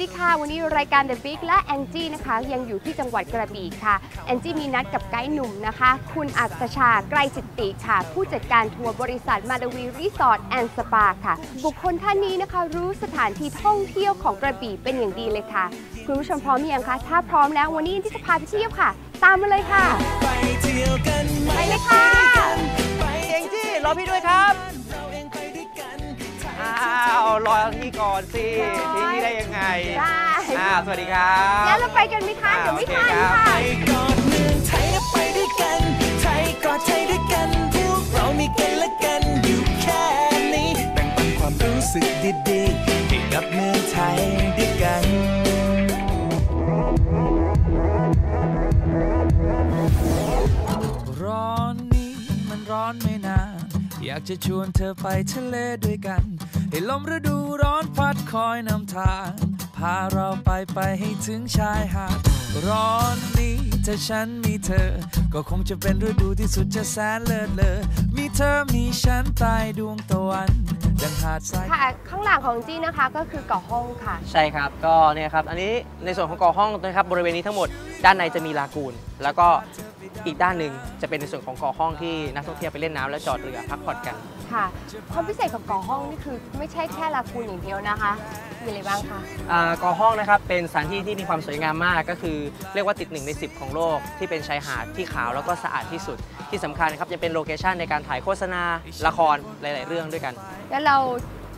ดีค่ะ วันนี้รายการ The Big และแองจี้นะคะ ยังอยู่ที่จังหวัดกระบี่ค่ะแองจี้มีนัดกับไกด์หนุ่มนะคะ คุณอัศชาไกรจิตติค่ะ ผู้จัดการทัวร์บริษัทมาดวีรีสอร์ทแอนด์สปาค่ะ บุคคลท่านนี้นะคะรู้สถานที่ท่องเที่ยวของกระบี่เป็นอย่างดีเลยค่ะ คุณผู้ชมพร้อมหรือยังคะ ถ้าพร้อมแล้ววันนี้แองจี้จะพาไปเที่ยวค่ะ ตามมาเลยค่ะ ไปเที่ยวกันไหมไปเลยค่ะไปเองจี้รอพี่ด้วยครับาวรอพี่ก่อนสิทิ้งพี่ได้ยังไงได้อ่าสวัสดีครับงั้นเราไปกันไหมคะเดี๋ยวไม่ทันอ่าโอเคครับค่ะไปกอดเมืองไทยและไปด้วยกันไทยกอดไทยด้วยกันพวกเรามีกันและกันอยู่แค่นี้แบ่งปันความรู้สึกดีๆให้กับเมืองไทยด้วยกันร้อนนี้มันร้อนไม่นานอยากจะชวนเธอไปทะเลด้วยกัน ให้ลมฤดูร้อนพัดคอยนำทาง พาเราไปไปให้ถึงชายหาดร้อนนี้ถ้าฉันมีเธอ ก็คงจะเป็นฤดูที่สุดจะแสนเลิศเลอมีเธอมีฉันใต้ดวงตะวัน ดังหาดทราย ค่ะข้างหลังของจี้นะคะก็คือเกาะห้องค่ะ ใช่ครับ ก็เนี่ยครับ อันนี้ในส่วนของก่อห้องนะครับบริเวณนี้ทั้งหมดด้านในจะมีลากูน แล้วก็อีกด้านหนึ่งจะเป็นในส่วนของก่อห้องที่นักท่องเที่ยวไปเล่นน้ำและจอดเรือพักผ่อนกัน ค่ะ ความพิเศษของเกาะห้องนี่คือไม่ใช่แค่ลากูนอย่างเดียวนะคะ มีอะไรบ้างคะ อ่าก่อห้องนะครับเป็นสถานที่ที่มีความสวยงามมากก็คือ เรียกว่าติดหนึ่งใน 10 ของโลก ที่เป็นชายหาดที่ขาวแล้วก็สะอาดที่สุดที่สำคัญนะครับยังเป็นโลเคชันในการถ่ายโฆษณาละครหลาย ๆ เรื่องด้วยกันแล้วเรา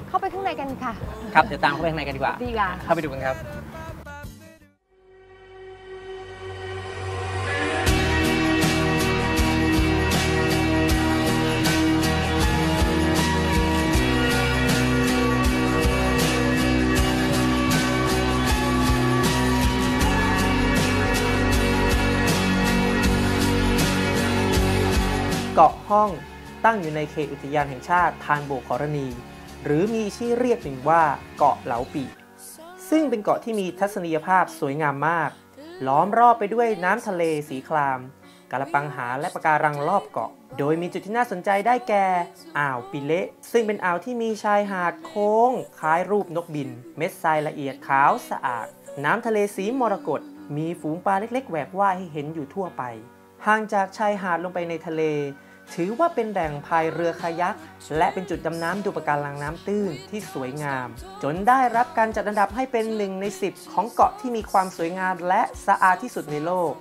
เข้าไปข้างในกันค่ะ ครับเดี๋ยวตามเข้าไปข้างในกันดีกว่าดีค่ะเข้าไปดูกันครับ ห้อง ตั้งอยู่ในเขตอุทยานแห่งชาติทานโบกขอรณี หรือมีชื่อเรียกหนึ่งว่าเกาะเหลาปีซึ่งเป็นเกาะที่มีทัศนียภาพสวยงามมาก ล้อมรอบไปด้วยน้ำทะเลสีครามกาละปังหาและปะการังรอบเกาะ โดยมีจุดที่น่าสนใจได้แก่ อ่าวปิเละ ซึ่งเป็นอ่าวที่มีชายหาดโค้ง คล้ายรูปนกบิน เม็ดทรายละเอียดขาวสะอาด น้ำทะเลสีมรกต มีฝูงปลาเล็กๆแหวกว่ายให้เห็นอยู่ทั่วไป ห่างจากชายหาดลงไปในทะเล ถือว่าเป็นแหล่งพายเรือคายัก และเป็นจุดดำน้ำดูปะการังน้ำตื้นที่สวยงาม จนได้รับการจัดอันดับให้เป็นหนึ่งใน 10 ของเกาะที่มีความสวยงามและสะอาดที่สุดในโลก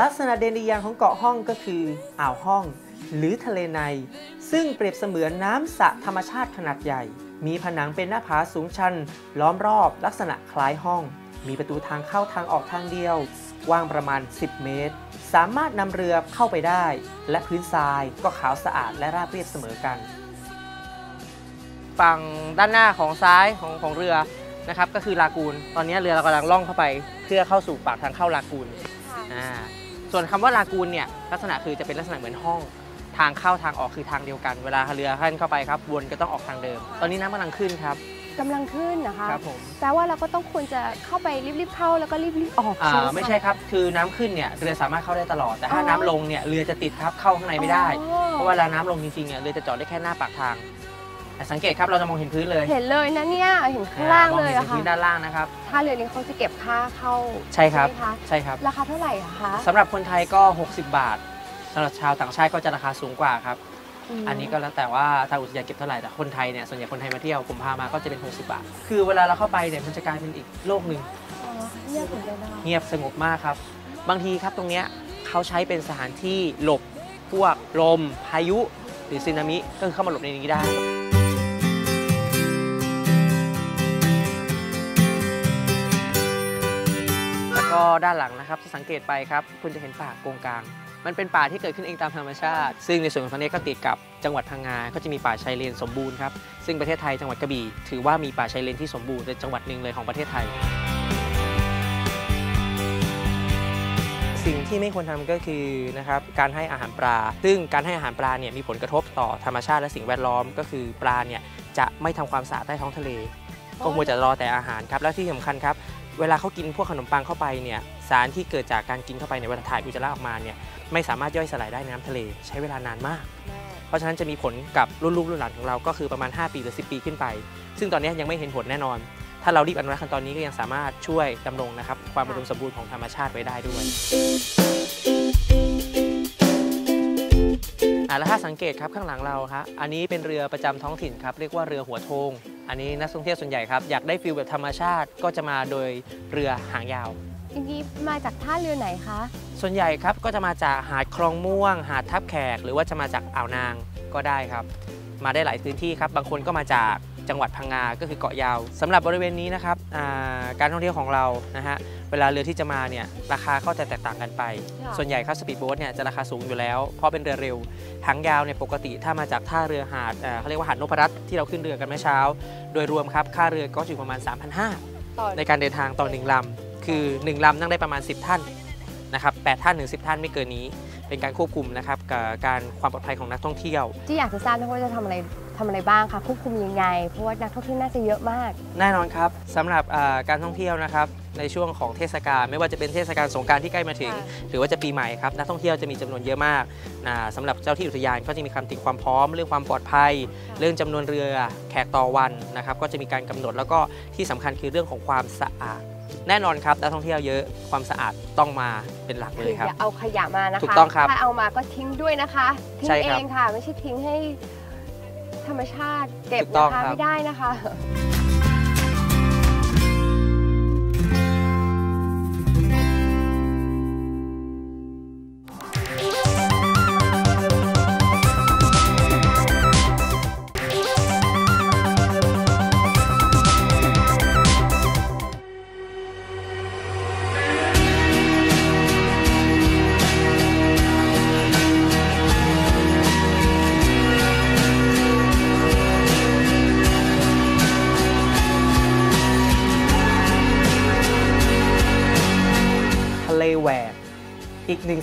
ลักษณะเด่นอีกอย่างของเกาะห้องก็คืออ่าวห้อง หรือทะเลใน ซึ่งเปรียบเสมือนน้ำสระธรรมชาติขนาดใหญ่ มีผนังเป็นหน้าผาสูงชัน ล้อมรอบลักษณะคล้ายห้อง มีประตูทางเข้าทางออกทางเดียวกว้างประมาณ 10 เมตร สามารถนำเรือเข้าไปได้ และพื้นทรายก็ขาวสะอาดและราบเรียบเสมอกัน ฝั่งด้านหน้าของซ้ายของของเรือนะครับก็คือลากูน ตอนนี้เรือเรากำลังล่องเข้าไป เพื่อเข้าสู่ปากทางเข้าลากูนอ่าส่วนคำว่าลากูนเนี่ยลักษณะคือจะเป็นลักษณะเหมือนห้อง ทางเข้าทางออกคือทางเดียวกัน เวลาเรือขั้นเข้าไปครับวนก็ต้องออกทางเดิม ตอนนี้น้ำกำลังขึ้นครับ กำลังขึ้นนะคะ ครับผมแปลว่าเราก็ต้องควรจะเข้าไปรีบๆเข้าแล้วก็รีบๆออกอ่าใช่ไหมไม่ใช่ครับ คือน้ำขึ้นเนี่ยเรือสามารถเข้าได้ตลอด แต่ถ้าอ๋อน้ำลงเนี่ยเรือจะติดครับเข้าข้างในไม่ได้ อ๋อเพราะเวลาน้ำลงจริงๆเนี่ยเรือจะจอดได้แค่หน้าปากทางแต่สังเกตครับเราจะมองเห็นพื้นเลยเห็นเลยนะเนี่ยเห็นข้างล่างเลยมอะองค่ะเห็นพื้นด้านล่างนะครับท่าเรือนี้เขาจะเก็บค่าเข้าใช่ครับ ไหมคะใช่ครับราคาเท่าไหร่อะคะ สำหรับคนไทยก็ 60 บาทสำหรับชาวต่างชาติก็จะราคาสูงกว่าครับม อันนี้ก็แล้วแต่ว่าทางอุทยานเก็บเท่าไหร่แต่คนไทยเนี่ยส่วนใหญ่คนไทยมาเที่ยวผมพามาก็จะเป็น 60 บาท คือเวลาเราเข้าไปเนี่ยมันจะกลายเป็นอีกโลกหนึ่งอ๋อเงียบเหมือนกันนะคะเงียบสงบมากครับ บางทีครับตรงเนี้ยเขาใช้เป็นสถานที่หลบพวกลมพายุหรือสึนามิก็คือเข้ามาหลบในนี้ได้ แล้วก็ด้านหลังนะครับถ้าสังเกตไปครับ คุณจะเห็นป่าโกงกลาง มันเป็นป่าที่เกิดขึ้นเองตามธรรมชาติ ซึ่งในส่วนของทางนี้ก็ติดกับจังหวัดพังงา ก็จะมีป่าชายเลนสมบูรณ์ครับ ซึ่งประเทศไทยจังหวัดกระบี่ถือว่ามีป่าชายเลนที่สมบูรณ์เป็นจังหวัดหนึ่งเลยของประเทศไทย สิ่งที่ไม่ควรทำก็คือนะครับการให้อาหารปลา ซึ่งการให้อาหารปลาเนี่ยมีผลกระทบต่อธรรมชาติและสิ่งแวดล้อม ก็คือปลาเนี่ยจะไม่ทำความสะอาดใต้ท้องทะเล ก็ควรจะรอแต่อาหารครับ แล้วที่สำคัญครับ เวลาเขากินพวกขนมปังเข้าไปเนี่ยสารที่เกิดจากการกินเข้าไปในยเวลาถ่ายอุจจาระออกมาเนี่ย ไม่สามารถย่อยสลายได้ในน้ำทะเลใช้เวลานานมาก เพราะฉะนั้นจะมีผลกับรุ่นลูกรุ่นหลานของเราก็คือประมาณ 5 ปีหรือ 10 ปีขึ้นไป ซึ่งตอนนี้ยังไม่เห็นผลแน่นอน ถ้าเรารีบอนุรักษ์ขั้นตอนนี้ก็ยังสามารถช่วยดำรงนะครับความอุดมสมบูรณ์ของธรรมชาติไว้ได้ด้วยอะแล้วถ้าสังเกตครับข้างหลังเราครับอันนี้เป็นเรือประจำท้องถิ่นครับเรียกว่าเรือหัวโทง อันนี้นักท่องเที่ยวส่วนใหญ่ครับอยากได้ฟิลแบบธรรมชาติก็จะมาโดยเรือหางยาว อันนี้มาจากท่าเรือไหนคะ ส่วนใหญ่ครับก็จะมาจากหาดคลองม่วง หาดทับแขก หรือว่าจะมาจากอ่าวนางก็ได้ครับ มาได้หลายพื้นที่ครับ บางคนก็มาจากจังหวัดพังงา ก็คือเกาะยาวสำหรับบริเวณนี้นะครับอ่าการท่องเที่ยวของเรานะฮะ เวลาเรือที่จะมาเนี่ยราคาก็จะแตกต่างกันไปค่ะส่วนใหญ่ครับสปีดโบ๊ทเนี่ยจะราคาสูงอยู่แล้ว เพราะเป็นเรือเร็ว หางยาวเนี่ยปกติถ้ามาจากท่าเรือหาดเอ่อเขาเรียกว่าหาดนพรัตน์ที่เราขึ้นเรือกันเมื่อเช้า โดยรวมครับค่าเรือก็อยู่ประมาณ 3,500ต่อในการเดินทางต่อหนึ่งลำ คือ1ลำนั่งได้ประมาณ 10 ท่านนะครับ8ท่านถึง10 ท่านไม่เกินนี้ เป็นการควบคุมนะครับกับการความปลอดภัยของนักท่องเที่ยว ที่อยากจะทราบนะว่าจะทำอะไรทำอะไรบ้างคะควบคุมยังไง เพราะว่านักท่องเที่ยวน่าจะเยอะมาก แน่นอนครับสำหรับอ่าการท่องเที่ยวนะครับในช่วงของเทศกาลไม่ว่าจะเป็นเทศกาลสงกรารที่ใกล้มาถึง ค่ะ หรือว่าจะปีใหม่ครับนักท่องเที่ยวจะมีจำนวนเยอะมากอ่าสำหรับเจ้าที่อุทยานก็จะมีคำติดความพร้อมเรื่องความปลอดภัย เรื่องจำนวนเรือแขกต่อวันนะครับก็จะมีการกำหนดแล้วก็ที่สำคัญคือเรื่องของความสะอาด แน่นอนครับนักท่องเที่ยวเยอะความสะอาดต้องมาเป็นหลักเลคือยครับ อย่าเอาขยะมานะคะ ถูกต้องครับถ้าเอามาก็ทิ้งด้วยนะคะทิ้งใช่เอครับงค่ะ ไม่ใช่ทิ้งให้ธรรมชาติเก็บถูกต้อนะงคะครับ ไม่ได้นะคะทะ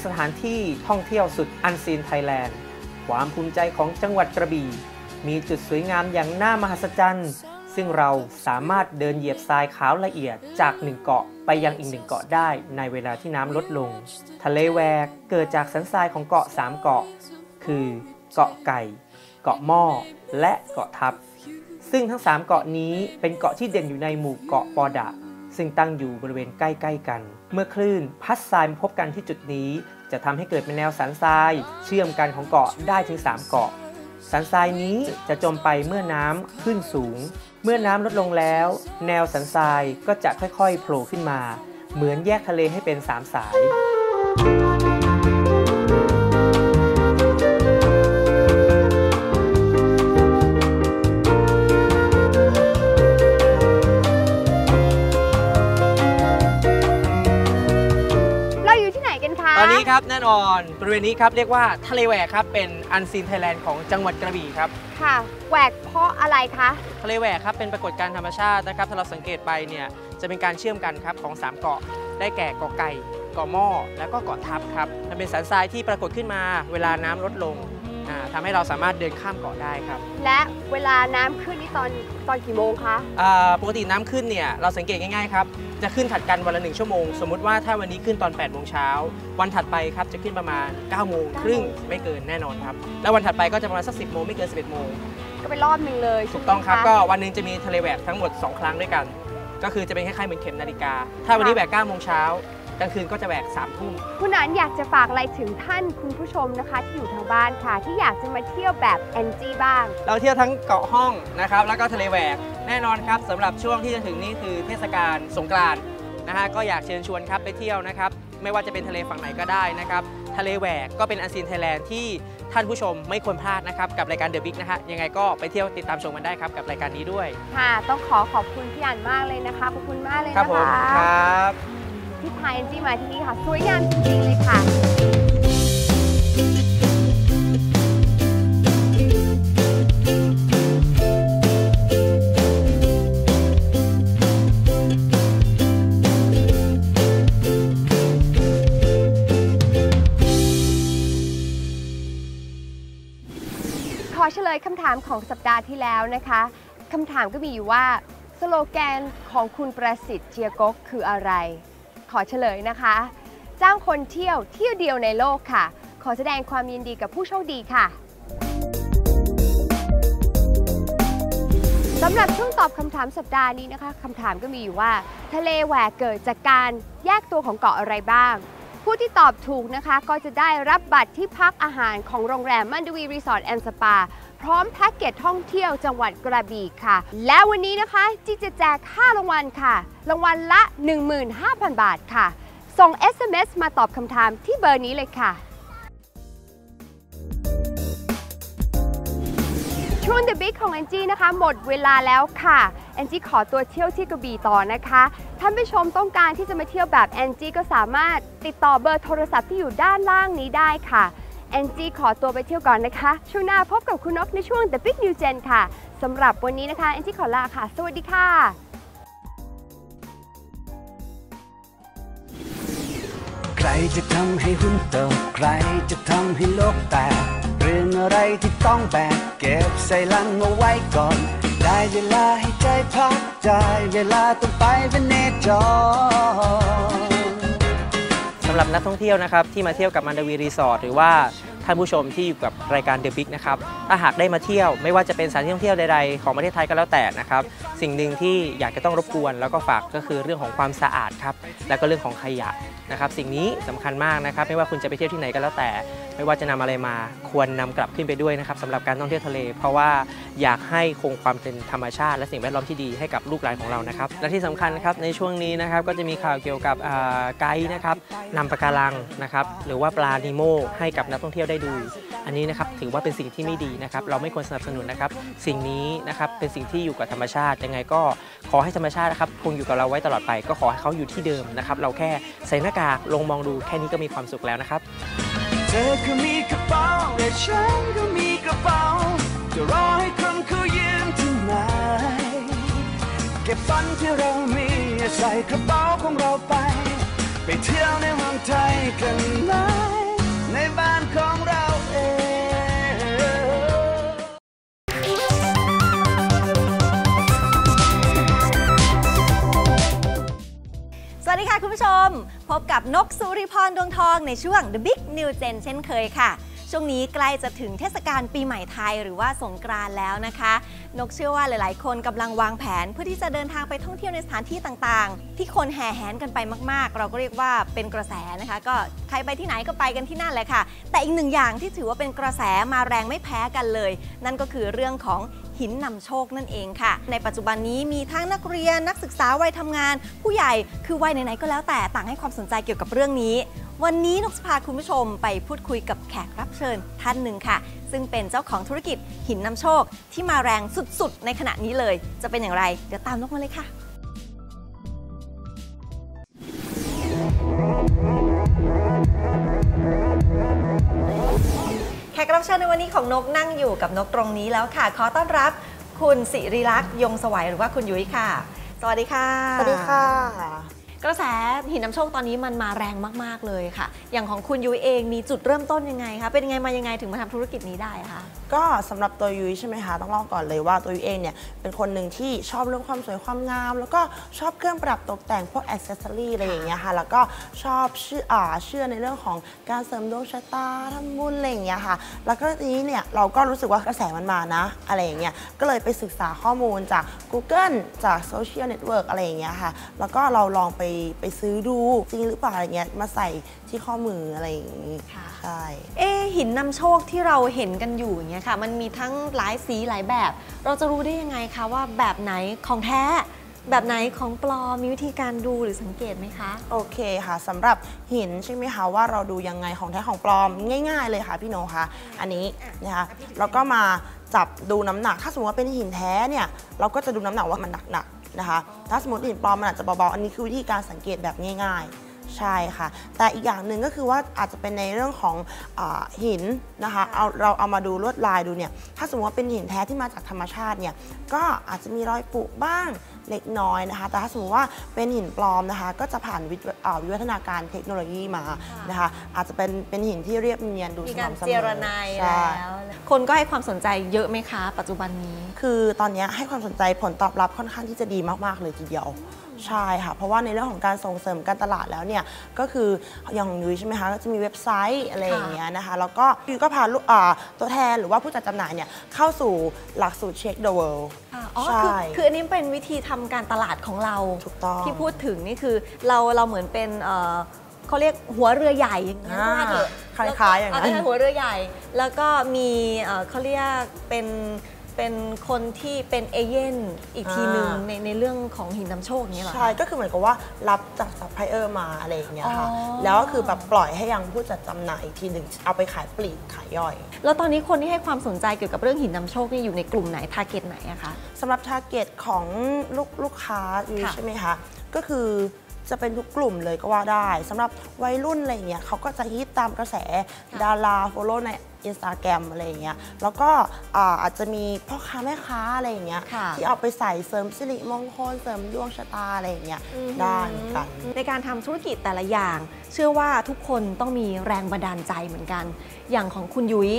สถานที่ท่องเที่ยวสุดอันซีนไทยแลนด์ ความภูมิใจของจังหวัดกระบี่ มีจุดสวยงามอย่างน่ามหัศจรรย์ ซึ่งเราสามารถเดินเหยียบทรายขาวละเอียดจากหนึ่งเกาะไปยังอีกหนึ่งเกาะได้ในเวลาที่น้ำลดลง ทะเลแหวกเกิดจากสันทรายของเกาะสามเกาะ คือเกาะไก่ เกาะหม้อ และเกาะทับ ซึ่งทั้ง3เกาะนี้เป็นเกาะที่เด่นอยู่ในหมู่เกาะปอดะซึ่งตั้งอยู่บริเวณใกล้ ๆ กัน เมื่อคลื่นพัดทรายมาพบกันที่จุดนี้ จะทำให้เกิดเป็นแนวสันทราย เชื่อมกันของเกาะได้ถึง 3 เกาะ สันทรายนี้จะจมไปเมื่อน้ำขึ้นสูง เมื่อน้ำลดลงแล้ว แนวสันทรายก็จะค่อยๆโผล่ขึ้นมา เหมือนแยกทะเลให้เป็นสามสาย นนี้ครับแน่นอน บริเวณนี้ครับเรียกว่าทะเลแหวกครับเป็นอันซีนไทยแลนด์ของจังหวัดกระบี่ครับ ค่ะแหวกเพราะอะไรคะทะเลแหวกครับเป็นปรากฏการณ์ธรรมชาตินะครับถ้าเราสังเกตไปเนี่ยจะเป็นการเชื่อมกันครับของ 3 เกาะได้แก่เกาะไก่เกาะหม้อแล้วก็เกาะทับครับมันเป็นสันทรายที่ปรากฏขึ้นมาเวลาน้ำลดลงอ่า ทำให้เราสามารถเดินข้ามเกาะได้ครับ และเวลาน้ำขึ้นนี่ตอนตอนกี่โมงคะอ่าปกติน้ำขึ้นเนี่ยเราสังเกตง่ายๆครับจะขึ้นถัดกันวันละหนึ่งชั่วโมง สมมุติว่าถ้าวันนี้ขึ้นตอน8โมงเช้าวันถัดไปครับจะขึ้นประมาณ9โมงครึ่งไม่เกินแน่นอนครับ แล้ววันถัดไปก็จะประมาณสัก10โมงไม่เกิน 11โมงก็เป็นรอบหนึ่งเลยถูกต้องครับใช่ไหมะก็วันหนึงจะมีทะเลแหวกทั้งหมด 2 ครั้งด้วยกัน ก็คือจะเป็นคล้ายๆเหมือนเข็มนาฬิกา ถ้าวันนี้แหวก9โมงเช้า กลางคืนก็จะแหวก3ทุ่มคุณนันอยากจะฝากอะไรถึงท่านคุณผู้ชมนะคะ ที่อยู่ทางบ้านค่ะ ที่อยากจะมาเที่ยวแบบแอนจี้บ้าง เราเที่ยวทั้งเกาะห้องนะครับ แล้วก็ทะเลแหวกแน่นอนครับสำหรับช่วงที่จะถึงนี้คือเทศกาลสงกรานต์นะฮะก็อยากเชิญชวนครับไปเที่ยวนะครับ ไม่ว่าจะเป็นทะเลฝั่งไหนก็ได้นะครับ ทะเลแหวกก็เป็นอันซีนไทยแลนด์ที่ท่านผู้ชมไม่ควรพลาดนะครับ กับรายการเดอะบิ๊กนะฮะยังไงก็ไปเที่ยวติดตามชมกันได้ครับกับรายการนี้ด้วย ค่ะ ต้องขอขอบคุณพี่อันมากเลยนะคะ ขอบคุณมากเลยครับนะผมคะ ครับ ที่พาเอนจีมาที่นี่ค่ะ สวยงามจริงๆเลยค่ะขอเฉลยคำถามของสัปดาห์ที่แล้วนะคะคำถามก็มีอยู่ว่า สโลแกนของคุณประสิทธิ์เจียกกคืออะไร ขอเฉลยนะคะ จ้างคนเที่ยวเที่ยวเดียวในโลกค่ะ ขอแสดงความยินดีกับผู้โชคดีค่ะสำหรับช่วงตอบคำถามสัปดาห์นี้นะคะคำถามก็มีอยู่ว่า ทะเลแหวกเกิดจากการแยกตัวของเกาะอะไรบ้าง ผู้ที่ตอบถูกนะคะ ก็จะได้รับบัตรที่พักอาหารของโรงแรมมันดวีรีสอร์ทแอนด์สปา พร้อมแพ็กเกจท่องเที่ยวจังหวัดกระบี่ค่ะ และวันนี้นะคะจีจะแจก5รางวัลค่ะ รางวัลละ 15,000 บาทค่ะ ส่ง SMS มาตอบคำถามที่เบอร์นี้เลยค่ะช่วง The Big ของแอนจี้นะคะ หมดเวลาแล้วค่ะแอนจี้ขอตัวเที่ยวที่กระบี่ต่อนะคะ ท่านผู้ชมต้องการที่จะมาเที่ยวแบบแอนจี้ก็สามารถติดต่อเบอร์โทรศัพท์ที่อยู่ด้านล่างนี้ได้ค่ะ แอนจี้ขอตัวไปเที่ยวก่อนนะคะ ช่วงหน้าพบกับคุณนกในช่วง The Big New Gen ค่ะสำหรับวันนี้นะคะแอนจี้ขอลาค่ะ สวัสดีค่ะใครจะทำให้หุ้นตกใครจะทำให้โลกแตกเรื่องอะไรที่ต้องแบกเก็บใส่ลังเอาไว้ก่อน ได้เวลาให้ใจพักใจเวลาต้องไปเป็นเนจรำหรับนักท่องเที่ยวนะครับที่มาเที่ยวกับมันดาวีรีสอร์ทหรือว่า ท่านผู้ชมที่อยู่กับรายการ The Big นะครับ ถ้าหากได้มาเที่ยวไม่ว่าจะเป็นสถานที่ท่องเที่ยวใดๆ ของประเทศไทยก็แล้วแต่นะครับ สิ่งหนึ่งที่อยากจะต้องรบกวนแล้วก็ฝากก็คือเรื่องของความสะอาดครับ แล้วก็เรื่องของขยะนะครับ สิ่งนี้สำคัญมากนะครับ ไม่ว่าคุณจะไปเที่ยวที่ไหนก็แล้วแต่ ไม่ว่าจะนำอะไรมาควรนำกลับขึ้นไปด้วยนะครับสำหรับการท่องเที่ยวทะเล เพราะว่าอยากให้คงความเป็นธรรมชาติ และสิ่งแวดล้อมที่ดีให้กับลูกหลานของเรานะครับ และที่สำคัญครับในช่วงนี้นะครับก็จะมีข่าวเกี่ยวกับไกด์นะครับนำปะการังนะครับหรือว่าปลานิโมให้กับนักท่องเที่ยวได้ไดู อันนี้นะครับถือว่าเป็นสิ่งที่ไม่ดีนะครับ เราไม่ควรสนับสนุนนะครับ สิ่งนี้นะครับเป็นสิ่งที่อยู่กับธรรมชาติยังไงก็ขอให้ธรรมชาตินะครับคงอยู่กับเราไว้ตลอดไป ก็ขอให้เขาอยู่ที่เดิมนะครับ เราแค่ใส่หน้ากากลงมองดูแค่นี้ก็มีความสุขแล้วนะครับเธอก็มีกระเป๋าและฉันก็มีกระเป๋าจะรอให้คนเขายืมที่ไหนเก็บฝันที่เรามีใส่กระเป๋าของเราไป ไปเที่ยวในเมืองไทยกันไหม ในบ้านของเราเองสวัสดีค่ะคุณผู้ชม พบกับนกสุริพรดวงทองในช่วง The Big New Gen เช่นเคยค่ะ ช่วงนี้ใกล้จะถึงเทศกาลปีใหม่ไทยหรือว่าสงกรานต์แล้วนะคะ นกเชื่อว่าหลาย ๆ คนกำลังวางแผนเพื่อที่จะเดินทางไปท่องเที่ยวในสถานที่ต่างๆ ที่คนแห่แหนกันไปมาก ๆ เราก็เรียกว่าเป็นกระแสนะคะ ก็ใครไปที่ไหนก็ไปกันที่นั่นแหละค่ะ แต่อีกหนึ่งอย่างที่ถือว่าเป็นกระแสมาแรงไม่แพ้กันเลย นั่นก็คือเรื่องของหินนำโชคนั่นเองค่ะ ในปัจจุบันนี้มีทั้งนักเรียนนักศึกษาวัยทำงาน ผู้ใหญ่คือวัยไหนๆก็แล้วแต่ต่างให้ความสนใจเกี่ยวกับเรื่องนี้ วันนี้นกจะพาคุณผู้ชมไปพูดคุยกับแขกรับเชิญท่านหนึ่งค่ะ ซึ่งเป็นเจ้าของธุรกิจหินนำโชคที่มาแรงสุดๆ ในขณะนี้เลย จะเป็นอย่างไร เดี๋ยวตามนกมาเลยค่ะ แขกรับเชิญในวันนี้ของนกนั่งอยู่กับนกตรงนี้แล้วค่ะ ขอต้อนรับคุณสิริลักษณ์ยงสวัยหรือว่าคุณยุ้ยค่ะ สวัสดีค่ะ สวัสดีค่ะ กระแสหินน้ำโชคตอนนี้มันมาแรงมากๆเลยค่ะ อย่างของคุณยุ้ยเองมีจุดเริ่มต้นยังไงคะ เป็นยังไงมายังไงถึงมาทำธุรกิจนี้ได้คะ ก็สำหรับตัวยุ้ยใช่ไหมคะ ต้องเล่าก่อนเลยว่าตัวยุ้ยเองเนี่ยเป็นคนหนึ่งที่ชอบเรื่องความสวยความงาม แล้วก็ชอบเครื่องประดับตกแต่งพวกอ c เซสซอรี่อะไรอย่างเงี้ยค่ะ แล้วก็ชอบเชื่ออ่าเชื่อในเรื่องของการเสริมดวงชะตาทำบุญอะไรอย่างเงี้ยค่ะ แล้วก็ทีนี้เนี่ยเราก็รู้สึกว่ากระแสมันมานะ อะไรอย่างเงี้ย ก็เลยไปศึกษาข้อมูลจาก Google จากโซเชียลเน็ตเวิร์กอะไรอย่างเงี้ยค่ะ แล้วก็เราลองไปไปซื้อดูจริงหรือเปล่าอะไรเงี้ยมาใส่ที่ข้อมืออะไรอย่างงี้ค่ะใช่เอะหินนำโชคที่เราเห็นกันอยู่อย่างเงี้ยค่ะ มันมีทั้งหลายสีหลายแบบ เราจะรู้ได้ยังไงคะว่าแบบไหนของแท้แบบไหนของปลอมมีวิธีการดูหรือสังเกตไหมคะ โอเคค่ะสำหรับหินใช่ไหมคะว่าเราดูยังไงของแท้ของปลอมง่าย ๆ เลยค่ะพี่โนคะอันนี้นะคะเราก็มาจับดูน้ำหนัก ถ้าสมมติว่าเป็นหินแท้เนี่ยเราก็จะดูน้ำหนักว่ามันหนักๆ นะคะ ถ้าสมมติหินปลอมมันอาจจะเบาๆ อันนี้คือวิธีการสังเกตแบบง่าย ๆใช่ค่ะ แต่อีกอย่างหนึ่งก็คือว่าอาจจะเป็นในเรื่องของอหินนะคะเอาเราเอามาดูลวดลายดูเนี่ย ถ้าสมมติว่าเป็นหินแท้ที่มาจากธรรมชาติเนี่ย ก็อาจจะมีรอยปุบ้าง เล็กน้อยนะคะ แต่ถ้าสมมติว่าเป็นหินปลอมนะคะ ก็จะผ่านวิทย์อ่าวิวัฒนาการเทคโนโลยีมานะคะ อาจจะเป็นเป็นหินที่เรียบเนียนดูมีสการม่ำเสมอเจรนายใช่แล้วคนก็ให้ความสนใจเยอะไหมคะ ปัจจุบันนี้ คือตอนนี้ให้ความสนใจผลตอบรับค่อนข้างที่จะดีมาก ๆ เลยทีเดียว ใช่ค่ะ เพราะว่าในเรื่องของการส่งเสริมการตลาดแล้วเนี่ยก็คืออย่างของยุ้ยใช่ไหมคะก็จะมีเว็บไซต์อะไรอย่างเงี้ยนะคะแล้วก็ยุ้ยก็พาลูกอ่าตัวแทนหรือว่าผู้จัดจำหน่ายเนี่ยเข้าสู่หลักสูตร Check the World ค่ะอ๋อใช่คือคืออันนี้เป็นวิธีทำการตลาดของเราถูกต้องที่พูดถึงนี่คือเราเราเหมือนเป็นเอ่อเขาเรียกหัวเรือใหญ่อย่างเงี้ยอ่าว่าเถอะคล้ายๆอย่างนั้นเคล้ๆหัวเรือใหญ่ แล้วก็มีเอ่อเขาเรียกเป็น เป็นคนที่เป็นเอเย่นอีกทีหนึ่งในในเรื่องของหินนำโชคอย่างเงี้ยเหรอคะใช่ก็คือเหมือนกับว่ารับจากซัพพลายเออร์มาอะไรอย่างเงี้ยค่ะอ๋อ แล้วก็คือแบบปล่อยให้ยังผู้จัดจำหน่ายอีกทีหนึ่งเอาไปขายปลีกขายย่อย แล้วตอนนี้คนที่ให้ความสนใจเกี่ยวกับเรื่องหินนำโชคนี่อยู่ในกลุ่มไหนทาร์เก็ตไหนอะคะ สำหรับทาร์เก็ตของลูกลูกค้าอยู่ค่ะใช่ไหมคะ ก็คือจะเป็นทุกกลุ่มเลยก็ว่าได้สำหรับวัยรุ่นอะไรอย่างเงี้ยเขาก็จะฮิตตามกระแสดาราโฟโล่ใน อินสตาแกรมอะไรอย่างเงี้ยแล้วก็อ่าอาจจะมีพ่อค้าแม่ค้าอะไรอย่างเงี้ยค่ะที่เอาไปใส่เสริมสิริมงคลเสริมดวงชะตาอะไรอย่างเงี้ยได้เหมือนกันในการทำธุรกิจแต่ละอย่าง เชื่อว่าทุกคนต้องมีแรงบันดาลใจเหมือนกัน อย่างของคุณยุ้ย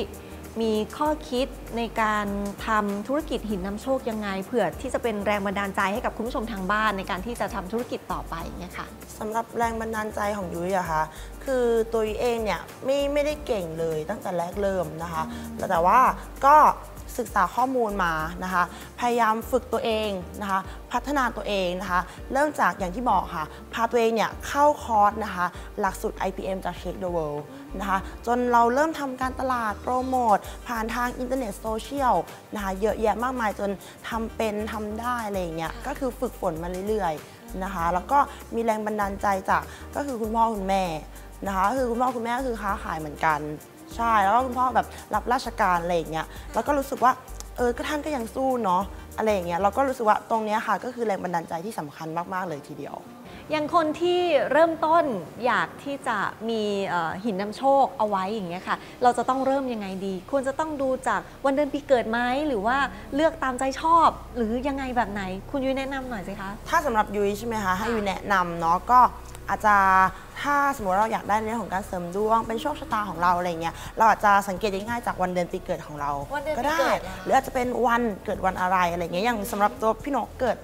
มีข้อคิดในการทำธุรกิจหินนำโชคยังไงเผื่อที่จะเป็นแรงบันดาลใจให้กับคุณผู้ชมทางบ้านในการที่จะทำธุรกิจต่อไปเนี่ยค่ะสำหรับแรงบันดาลใจของยุ้ยอะคะ คือตัวยุ้ยเองเนี่ยไม่ไม่ได้เก่งเลยตั้งแต่แรกเริ่มนะคะ แต่ว่าก็ศึกษาข้อมูลมานะคะ พยายามฝึกตัวเองนะคะ พัฒนาตัวเองนะคะ เริ่มจากอย่างที่บอกค่ะ พาตัวเองเนี่ยเข้าคอร์สนะคะ หลักสูตร IPM จาก Shake the World นะคะ จนเราเริ่มทำการตลาดโปรโมท ผ่านทางอินเทอร์เน็ตโซเชียลนะคะ เยอะแยะมากมายจนทำเป็นทำได้อะไรอย่างเงี้ย ก็คือฝึกฝนมาเรื่อยๆนะคะ แล้วก็มีแรงบันดาลใจจากก็คือคุณพ่อคุณแม่ นะคะก็คือคุณพ่อคุณแม่ก็คือค้าขายเหมือนกันใช่แล้วก็คุณพ่อแบบรับราชการอะไรอย่างเงี้ยแล้วก็รู้สึกว่าเออก็ท่านก็ยังสู้เนาะอะไรอย่างเงี้ยเราก็รู้สึกว่าตรงเนี้ยค่ะก็คือแรงบันดาลใจที่สำคัญมาก ๆ เลยทีเดียว อย่างคนที่เริ่มต้นอยากที่จะมีเอ่อหินนำโชคเอาไว้อย่างเงี้ยค่ะ เราจะต้องเริ่มยังไงดี ควรจะต้องดูจากวันเดือนปีเกิดไหมหรือว่าเลือกตามใจชอบ หรือยังไงแบบไหน คุณยุ้ยแนะนำหน่อยสิคะ ถ้าสำหรับยุ้ยใช่ไหมคะให้ยุ้ยแนะนำเนาะก็อาจจะ ถ้าสมมติเราอยากได้ในเรื่องของการเสริมดวง เป็นโชคชะตาของเราอะไรเงี้ยเราอาจจะสังเกตได้ง่ายจากวันเดือนปีเกิดของเรา วันเดือนก็ปีได้ เกิดเหรอ หรืออาจจะเป็นวันเกิดวันอะไรอะไรเงี้ยอย่างสำหรับตัวพี่นกเกิด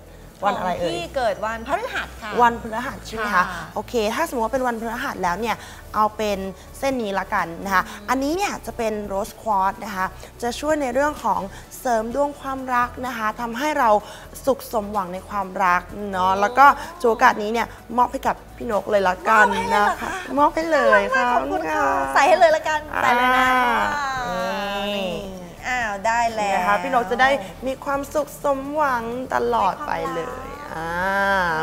วันอะไรเอ่ยที่เกิดวันพฤหัสค่ะ วันพฤหัสใช่ไหมค่ะคะโอเค ถ้าสมมติว่าเป็นวันพฤหัสแล้วเนี่ยเอาเป็นเส้นนี้ละกันนะคะอันนี้เนี่ยจะเป็นโรสควอตนะคะจะช่วยในเรื่องของเสริมดวงความรักนะคะทำให้เราสุขสมหวังในความรักเนาะแล้วก็จูโอกาสนี้เนี่ยมอบให้กับพี่นกเลยละกันนะคะมอบให้เลยค่ะขอบคุณค่ะใส่ให้เลยละกันใส่เลยนะ อ่านี่นี่อ้าวได้แล้วนะคะพี่นกจะได้มีความสุขสมหวังตลอดไปเลยอ่า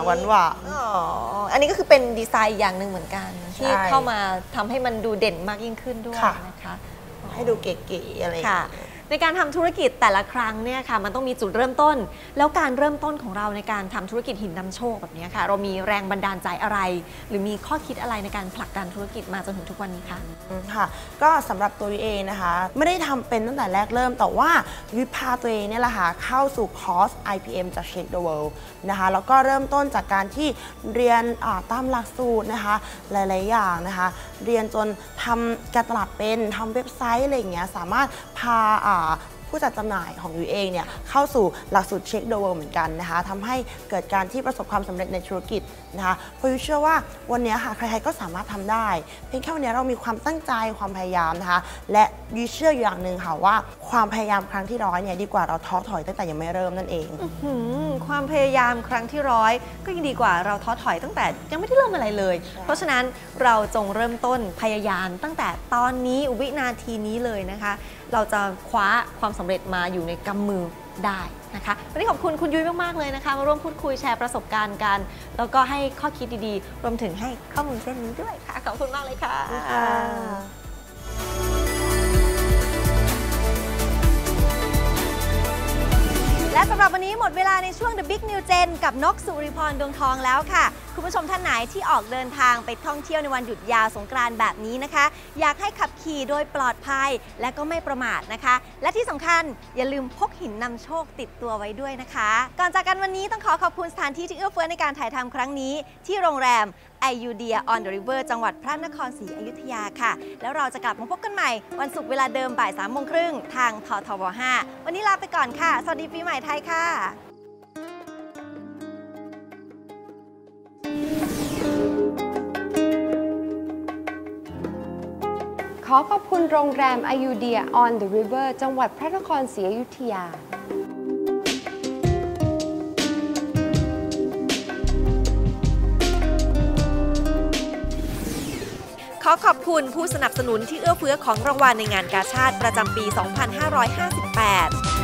หวานหวานอ๋ออันนี้ก็คือเป็นดีไซน์อย่างหนึ่งเหมือนกัน ที่ใช่เข้ามาทำให้มันดูเด่นมากยิ่งขึ้นด้วยค่ะนะคะ ให้ดูเก๋ๆอะไรอย่างค่ะเงี้ย ในการทำธุรกิจแต่ละครั้งเนี่ยค่ะมันต้องมีจุดเริ่มต้น แล้วการเริ่มต้นของเราในการทำธุรกิจหินนำโชคแบบนี้ค่ะ เรามีแรงบันดาลใจอะไร หรือมีข้อคิดอะไรในการผลักดันธุรกิจมาจนถึงทุกวันนี้คะค่ะ ก็สำหรับตัวยุ้ยเองนะคะ ไม่ได้ทำเป็นตั้งแต่แรกเริ่มแต่ว่ายุ้ยพาตัวเองเนี่ยแหละค่ะเข้าสู่คอร์ส IPM จาก Shake the World นะคะแล้วก็เริ่มต้นจากการที่เรียนตามหลักสูตรนะคะ หลาย ๆ อย่างนะคะ เรียนจนทำการตลาดเป็นทำเว็บไซต์อะไรอย่างเงี้ยสามารถพาผู้จัดจำหน่ายของยุ้ยเองเนี่ยเข้าสู่หลักสูตรเช็ค the world เหมือนกันนะคะทำให้เกิดการที่ประสบความสำเร็จในธุรกิจนะคะเพราะยุ้ยเชื่อว่าวันนี้ค่ะใครๆก็สามารถทำได้ เพียงแค่วันนี้เรามีความตั้งใจความพยายามนะคะและยุ้ยเชื่ออยู่อย่างหนึ่งค่ะว่า ความพยายามครั้งที่ร้อยเนี่ยดีกว่าเราท้อถอยตั้งแต่ยังไม่เริ่มนั่นเองหืมความพยายามครั้งที่ร้อยก็ยังดีกว่าเราท้อถอยตั้งแต่ยังไม่ได้เริ่มอะไรเลย เพราะฉะนั้นเราจงเริ่มต้นพยายามตั้งแต่ตอนนี้วินาทีนี้เลยนะคะ เราจะคว้าความสำเร็จมาอยู่ในกำมือได้นะคะวันนี้ขอบคุณคุณยุ้ยมาก ๆ เลยนะคะ มาร่วมพูดคุยแชร์ประสบการณ์กัน แล้วก็ให้ข้อคิดดี ๆ รวมถึงให้ข้อมูลเส้นนี้ด้วยค่ะ ขอบคุณมากเลยค่ะ และสำหรับวันนี้หมดเวลาในช่วง The Big New Gen กับนกสุริพรดวงทองแล้วค่ะ คุณผู้ชมท่านไหนที่ออกเดินทางไปท่องเที่ยวในวันหยุดยาวสงกรานต์แบบนี้นะคะ อยากให้ขับขี่โดยปลอดภัยและก็ไม่ประมาทนะคะ และที่สำคัญอย่าลืมพกหินนำโชคติดตัวไว้ด้วยนะคะ ก่อนจากกันวันนี้ต้องขอขอบคุณสถานที่ที่เอื้อเฟื้อในการถ่ายทำครั้งนี้ ที่โรงแรม i u d i a on the river จังหวัดพระนครศรีอยุธยาค่ะ แล้วเราจะกลับมาพบกันใหม่ วันศุกร์เวลาเดิมบ่าย3ามโมงครึ่งทางททบ 5 วันนี้ลาไปก่อนค่ะ สวัสดีปีใหม่ไทยค่ะ ขอขอบคุณโรงแรมอายุเดีย on the river จังหวัดพระนครศรีอยุธยา อขอบคุณผู้สนับสนุนที่เอื้อเฟื้อของรางวัลในงานกาชาติประจำปี 2558